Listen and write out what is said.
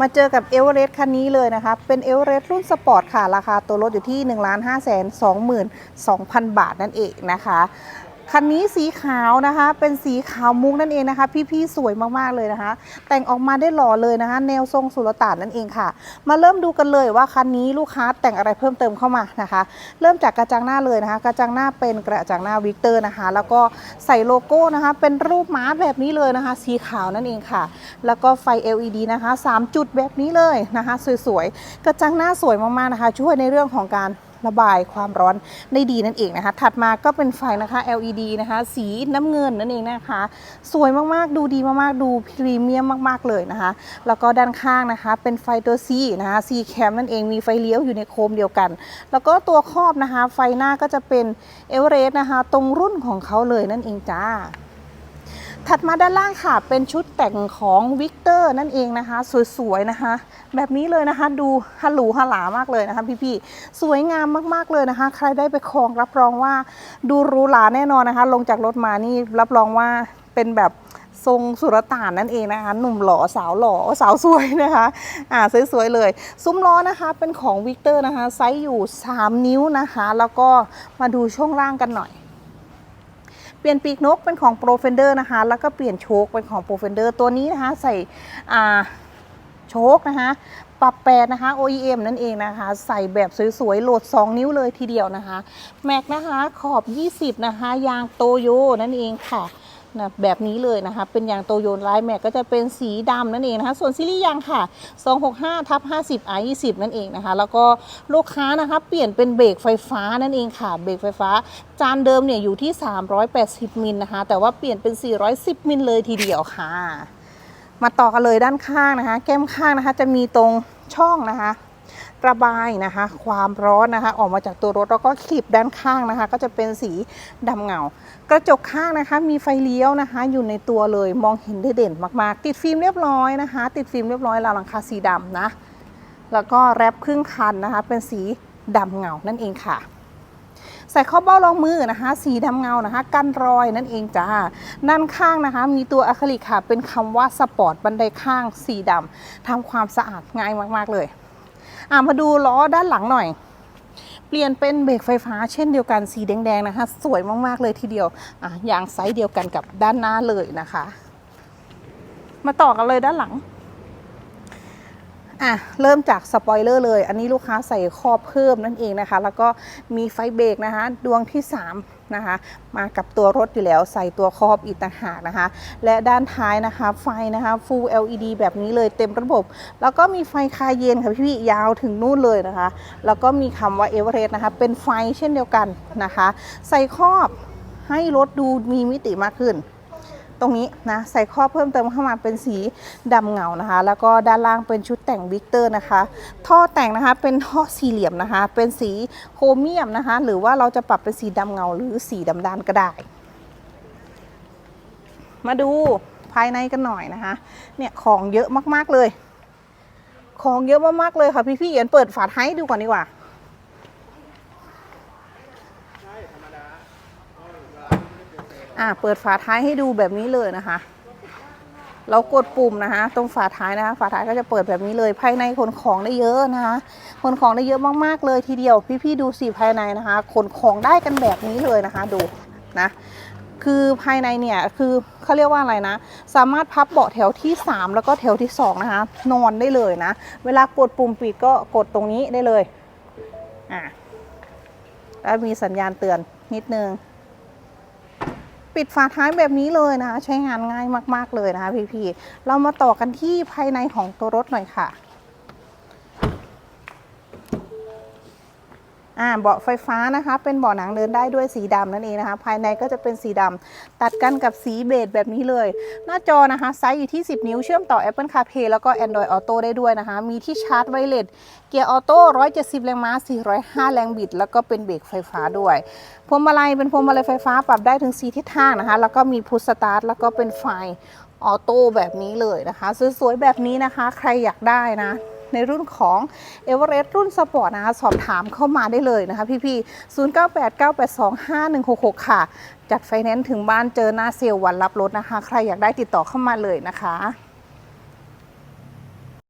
มาเจอกับเอเวอเรสต์คันนี้เลยนะคะ เป็นเอเวอเรสต์รุ่นสปอร์ตค่ะ ราคาตัวรถอยู่ที่ 1 5 2 2 0 0 0 บาทนั่นเองนะคะ คันนี้สีขาวนะคะ เป็นสีขาวมุกนั่นเองนะคะ พี่ๆสวยมากๆเลยนะคะ แต่งออกมาได้หล่อเลยนะคะ แนวทรงสุลต่านนั่นเองค่ะ มาเริ่มดูกันเลยว่าคันนี้ลูกค้าแต่งอะไรเพิ่มเติมเข้ามานะคะ เริ่มจากกระจังหน้าเลยนะคะ กระจังหน้าเป็นกระจังหน้าวิกเตอร์นะคะ แล้วก็ใส่โลโก้นะคะ เป็นรูปม้าแบบนี้เลยนะคะ สีขาวนั่นเองค่ะ แล้วก็ไฟ LED นะคะ 3 จุดแบบนี้เลยนะคะ สวยๆกระจังหน้าสวยมากๆนะคะ ช่วยในเรื่องของการ ระบายความร้อนได้ดีนั่นเองนะคะ ถัดมาก็เป็นไฟนะคะ LED นะคะ สีน้ำเงินนั่นเองนะคะ สวยมากๆ ดูดีมากๆ ดูพรีเมียมมากๆเลยนะคะ แล้วก็ด้านข้างนะคะ เป็นไฟตัว C นะคะ C cam นั่นเองมีไฟเลี้ยวอยู่ในโคมเดียวกัน แล้วก็ตัวครอบนะคะ ไฟหน้าก็จะเป็นเอเวอเรสต์นะคะ ตรงรุ่นของเขาเลยนั่นเองจ้า ถัดมาด้านล่างค่ะ เป็นชุดแต่งของวิกเตอร์นั่นเองนะคะ สวยๆนะคะ แบบนี้เลยนะคะ ดูฮัลลูฮัลหลามากเลยนะคะ พี่ๆสวยงามมากๆเลยนะคะ ใครได้ไปครองรับรองว่า ดูรูหราแน่นอนนะคะ ลงจากรถมานี่รับรองว่าเป็นแบบทรงสุรต่านนั่นเองนะคะ หนุ่มหล่อสาวหล่อสาวสวยนะคะอ่าสวยๆเลย ซุ้มล้อนะคะเป็นของวิกเตอร์นะคะ ไซส์อยู่ 3 นิ้วนะคะ แล้วก็มาดูช่วงล่างกันหน่อย เปลี่ยนปีกนกเป็นของโปรเฟนเดอร์นะคะ แล้วก็เปลี่ยนโชคเป็นของโปรเฟนเดอร์ตัวนี้นะคะใส่อ่าโชคนะคะปรับแปดนะคะ OEM นั่นเองนะคะ ใส่แบบสวยๆ โหลด 2 นิ้วเลยทีเดียวนะคะ แม็กนะคะขอบ 20 นะคะ ยางโตโยนั่นเองค่ะ นะแบบนี้เลยนะคะ เป็นยางโตโยลายแม็กก็จะเป็นสีดำนั่นเองนะคะ ส่วนซีรีส์ยางค่ะ 265ทับ50 i 20นั่นเองนะคะ แล้วก็ลูกค้านะคะ เปลี่ยนเป็นเบรกไฟฟ้านั่นเองค่ะ เบรกไฟฟ้า จานเดิมเนี่ยอยู่ที่ 380 มิลนะคะ แต่ว่าเปลี่ยนเป็น 410 มิลเลยทีเดียวค่ะ มาต่อกันเลยด้านข้างนะคะ แก้มข้างนะคะ จะมีตรงช่องนะคะ ระบายนะคะ ความร้อนนะคะ ออกมาจากตัวรถแล้วก็คลิปด้านข้างนะคะ ก็จะเป็นสีดำเงา กระจกข้างนะคะ มีไฟเลี้ยวนะคะ อยู่ในตัวเลยมองเห็นได้เด่นมากๆ ติดฟิล์มเรียบร้อยนะคะ ติดฟิล์มเรียบร้อยราวหลังคาสีดำนะแล้วก็แรปครึ่งคันนะคะ เป็นสีดำเงานั่นเองค่ะใส่ข้อเบ้ารองมือนะคะ สีดำเงานะคะ กันรอยนั่นเองจ้าด้านข้างนะคะ มีตัวอะคริลิกค่ะ เป็นคำว่าสปอร์ตบันไดข้างสีดำทำความสะอาดง่ายมาก ๆ เลย อ่ามาดูล้อด้านหลังหน่อย เปลี่ยนเป็นเบรกไฟฟ้าเช่นเดียวกันสีแดงๆนะคะ สวยมากๆเลยทีเดียวอะยางไซส์เดียวกันกับด้านหน้าเลยนะคะ มาต่อกันเลยด้านหลัง อะเริ่มจากสปอยเลอร์เลย อันนี้ลูกค้าใส่ครอบเพิ่มนั่นเองนะคะ แล้วก็มีไฟเบรกนะคะ ดวงที่ 3 นะคะ มากับตัวรถอยู่แล้วใส่ตัวครอบอีกต่างหากนะคะ และด้านท้ายนะคะไฟนะคะ Full LED แบบนี้เลยเต็มระบบ แล้วก็มีไฟคายเย็นค่ะพี่ๆยาวถึงนู่นเลยนะคะ แล้วก็มีคำว่าเอเวอเรสต์นะคะ เป็นไฟเช่นเดียวกันนะคะ ใส่ครอบให้รถดูมีมิติมากขึ้น ตรงนี้นะใส่ข้อเพิ่มเติมเข้ามาเป็นสีดำเงานะคะ แล้วก็ด้านล่างเป็นชุดแต่งวิกเตอร์นะคะ ท่อแต่งนะคะเป็นท่อสี่เหลี่ยมนะคะ เป็นสีโครเมียมนะคะ หรือว่าเราจะปรับเป็นสีดำเงาหรือสีดำด้านก็ได้ มาดูภายในกันหน่อยนะคะ เนี่ยของเยอะมากๆเลย ของเยอะมากๆเลยค่ะพี่พี่ๆเอียนเปิดฝาท้ายดูก่อนดีกว่า อะเปิดฝาท้ายให้ดูแบบนี้เลยนะคะ เรากดปุ่มนะคะ ตรงฝาท้ายนะคะ ฝาท้ายก็จะเปิดแบบนี้เลย ภายในขนของได้เยอะนะคะขนของได้เยอะมากๆเลยทีเดียว พี่ๆดูสิภายในนะคะขนของได้กันแบบนี้เลยนะคะดูนะคือภายในเนี่ยคือเขาเรียกว่าอะไรนะ สามารถพับเบาะแถวที่ 3 แล้วก็แถวที่ 2 นะคะ นอนได้เลยนะ เวลากดปุ่มปิดก็กดตรงนี้ได้เลยอะแล้วมีสัญญาณเตือนนิดนึง ปิดฝาท้ายแบบนี้เลยนะคะ ใช้งานง่ายมากๆเลยนะคะพี่ๆเรามาต่อกันที่ภายในของตัวรถหน่อยค่ะ อ่าเบาะไฟฟ้านะคะเป็นเบาะหนังเดินได้ด้วยสีดำนั่นเองนะคะ ภายในก็จะเป็นสีดำตัดกันกับสีเบจแบบนี้เลย หน้าจอนะคะไซส์อยู่ที่ 10 นิ้วเชื่อมต่อ Apple CarPlay แล้วก็ Android Auto ได้ด้วยนะคะ มีที่ชาร์จไวเลสเกียร์ออโต้170 แรงม้า 405 แรงบิด แล้วก็เป็นเบรกไฟฟ้าด้วยพวงมาลัยเป็นพวงมาลัยไฟฟ้าปรับได้ถึง 4 ทิศทางนะคะ แล้วก็มีพุชสตาร์ทแล้วก็เป็นไฟออโต้แบบนี้เลยนะคะสวยๆแบบนี้นะคะ ใครอยากได้นะ ในรุ่นของเอเวอเรสต์รุ่นสปอร์ตนะคะสอบถามเข้ามาได้เลยนะคะพี่ๆ0989825166 ค่ะ จัดไฟแนนซ์ถึงบ้านเจอหน้าเซลล์วันรับรถนะคะ ใครอยากได้ติดต่อเข้ามาเลยนะคะ